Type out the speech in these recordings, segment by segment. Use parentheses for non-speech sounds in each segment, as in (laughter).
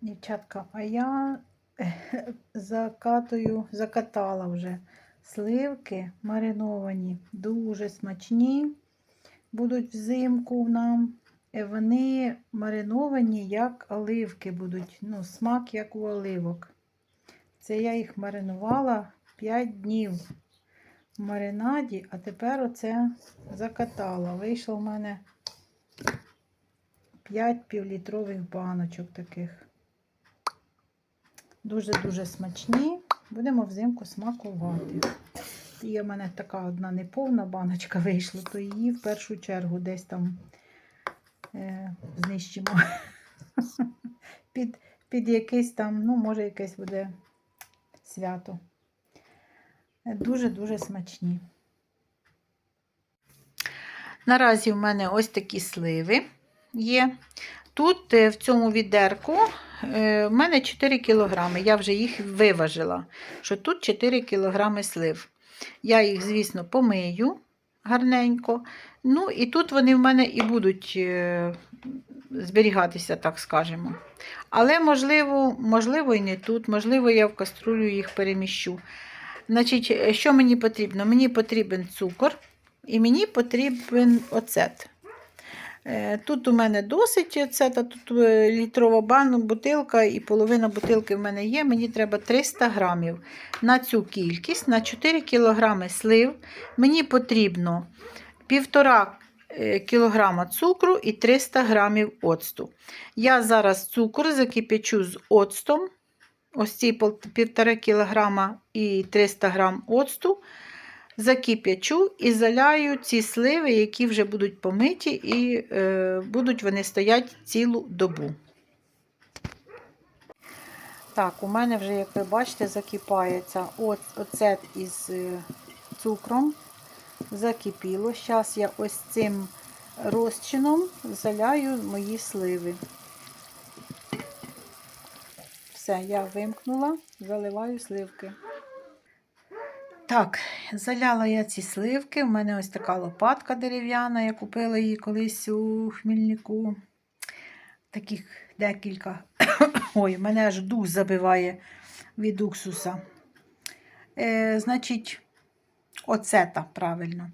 Дівчатка, а я закатую, закатала вже сливки мариновані, дуже смачні. Будуть взимку нам. Е, Вони мариновані, як оливки будуть. Ну, смак, як у оливок. Це я їх маринувала 5 днів в маринаді, а тепер оце закатала. Вийшло в мене 5 півлітрових баночок таких. Дуже-дуже смачні. Будемо взимку смакувати. Є в мене така одна неповна баночка вийшла, то її в першу чергу десь там е, знищимо. (laughs) під, під якийсь там, ну, може, якесь буде свято. Дуже-дуже смачні. Наразі в мене ось такі сливи є. Тут е, в цьому відерку в мене 4 кг. Я вже їх виважила, що тут 4 кг слив. Я їх, звісно, помию гарненько. Ну, і тут вони в мене і будуть е, зберігатися, так скажемо. Але, можливо, можливо, і не тут, можливо, я в каструлю їх переміщу. Значить, е, що мені потрібно? Мені потрібен цукор і мені потрібен оцет. Е, Тут у мене досить оцета, тут е, літрова банка, бутилка і половина бутилки в мене є. Мені треба 300 грамів. На цю кількість, на 4 кг слив, мені потрібно 1,5 кг цукру і 300 грамів оцту. Я зараз цукор закипячу з оцтом. Ось ці 1,5 кг і 300 г оцту. Закип'ячу і заляю ці сливи, які вже будуть помиті, і е, будуть вони стоять цілу добу. Так, у мене вже, як ви бачите, закипається оц, оцет із е, цукром. Закипіло. Зараз я ось цим розчином заляю мої сливи. Все, я вимкнула, заливаю сливки. Так, заляла я ці сливки. У мене ось така лопатка дерев'яна, я купила її колись у Хмільнику. Таких декілька. (coughs) Ой, мене аж дух забиває від уксуса. Е, Значить, оцета, правильно.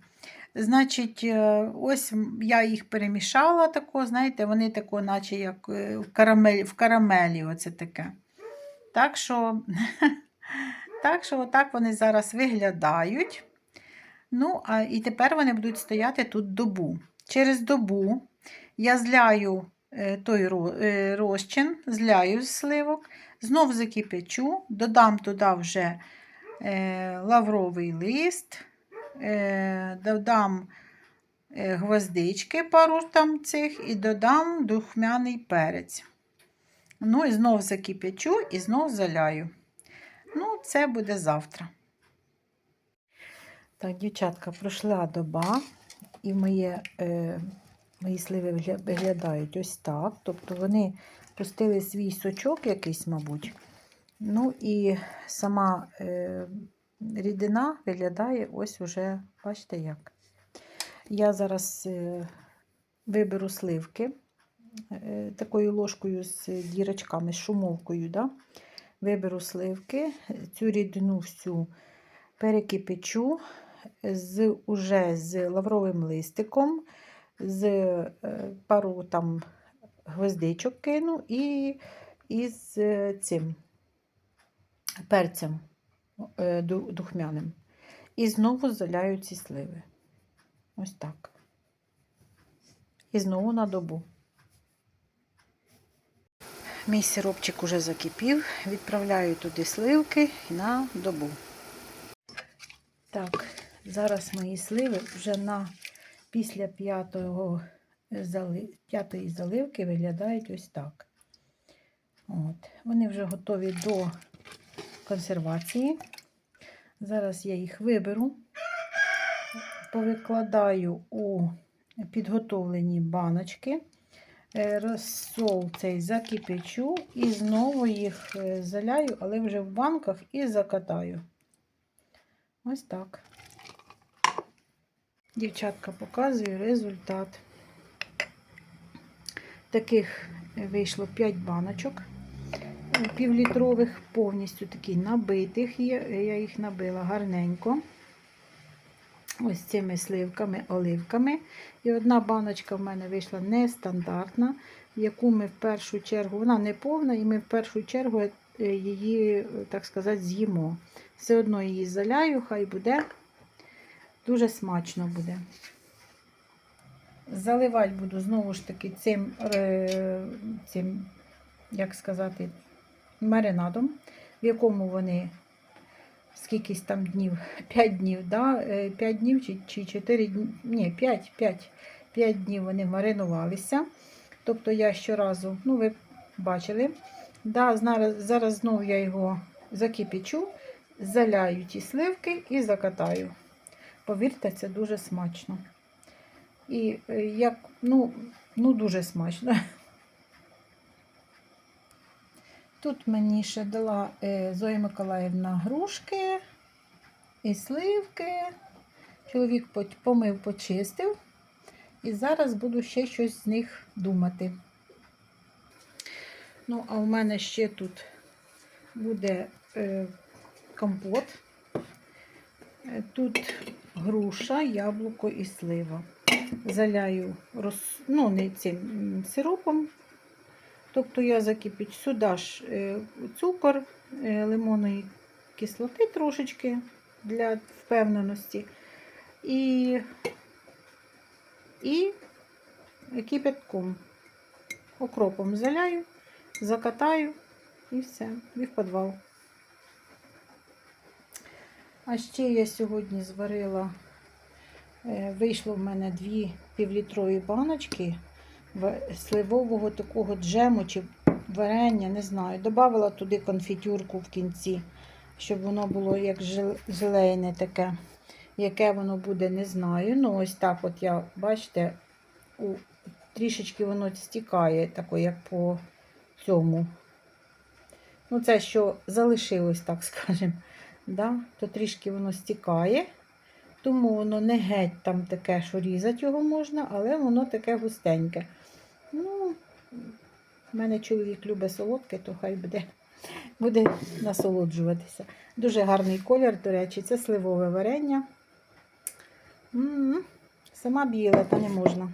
Значить, е, ось я їх перемішала, тако, знаєте, вони тако, наче як е, в карамелі, в карамелі оце таке. Так що. (laughs) Так що, отак вони зараз виглядають. Ну, а і тепер вони будуть стояти тут добу. Через добу я зляю е, той е, розчин, зляю з сливок, знов закипячу, додам туди вже е, лавровий лист, додам гвоздички пару там цих і додам духмяний перець. Ну, і знов закипячу і знов заляю. Ну, це буде завтра. Так, дівчатка, пройшла доба, і моє, е, мої сливи виглядають ось так. Тобто вони пустили свій сочок якийсь, мабуть. Ну і сама е, рідина виглядає ось уже, бачите як. Я зараз е, виберу сливки е, такою ложкою з дірочками, з шумовкою. Да? Виберу сливки, цю рідину всю перекипячу з, уже з лавровим листиком, з е, пару там гвоздичок кину і, і з цим перцем е, духмяним. І знову заляю ці сливи. Ось так. І знову на добу. Мій сиропчик уже закипів, відправляю туди сливки на добу. Так, зараз мої сливи вже на після п'ятої п'ятої заливки виглядають ось так. От. Вони вже готові до консервації. Зараз я їх виберу, повикладаю у підготовлені баночки. Е, розсол цей закипячу і знову їх е, заляю, але вже в банках і закатаю. Ось так. Дівчатка показує результат. Таких вийшло 5 баночок. півлітрових, повністю такі набитих. Я їх набила гарненько. Ось цими сливками, оливками. І одна баночка в мене вийшла нестандартна, яку ми в першу чергу, вона не повна, і ми в першу чергу е, її, так сказати, з'їмо. Все одно її заляю, хай буде. Дуже смачно буде. Заливати буду знову ж таки цим, е, цим як сказати, маринадом, в якому вони скількись там днів, (laughs) 5 днів, да? 5 днів чи, чи 4 дні, ні, 5, 5, 5 днів вони маринувалися. Тобто я щоразу, ну ви бачили, да, зараз, зараз знову я його закипячу, заляю ті сливки і закатаю. Повірте, це дуже смачно. І е, як, ну, ну дуже смачно. (laughs) Тут мені ще дала е, Зоя Миколаївна грушки і сливки. Чоловік помив, почистив. І зараз буду ще щось з них думати. Ну, а у мене ще тут буде е, компот. Е, Тут груша, яблуко і слива. Заляю роз... ну, не цим сиропом. Тобто я закипячу сюди ж е, цукор, е, лимонної кислоти трошечки для впевненості. І, і кипятком, окропом заляю, закатаю і все, і в підвал. А ще я сьогодні зварила, е, вийшло в мене дві півлітрові баночки сливового такого джему чи варення, не знаю. Добавила туди конфітюрку в кінці, щоб воно було як жел- желейне таке. Яке воно буде, не знаю. Ну, ось так от я, бачите, у, трішечки воно стікає, тако, як по цьому. Ну, це що залишилось, так скажемо. Да? То трішки воно стікає. Тому воно не геть там таке, що різати його можна, але воно таке густеньке. Ну, в мене чоловік любить солодке, то хай буде, буде насолоджуватися. Дуже гарний колір, до речі, це сливове варення. М, Сама біла, та не можна.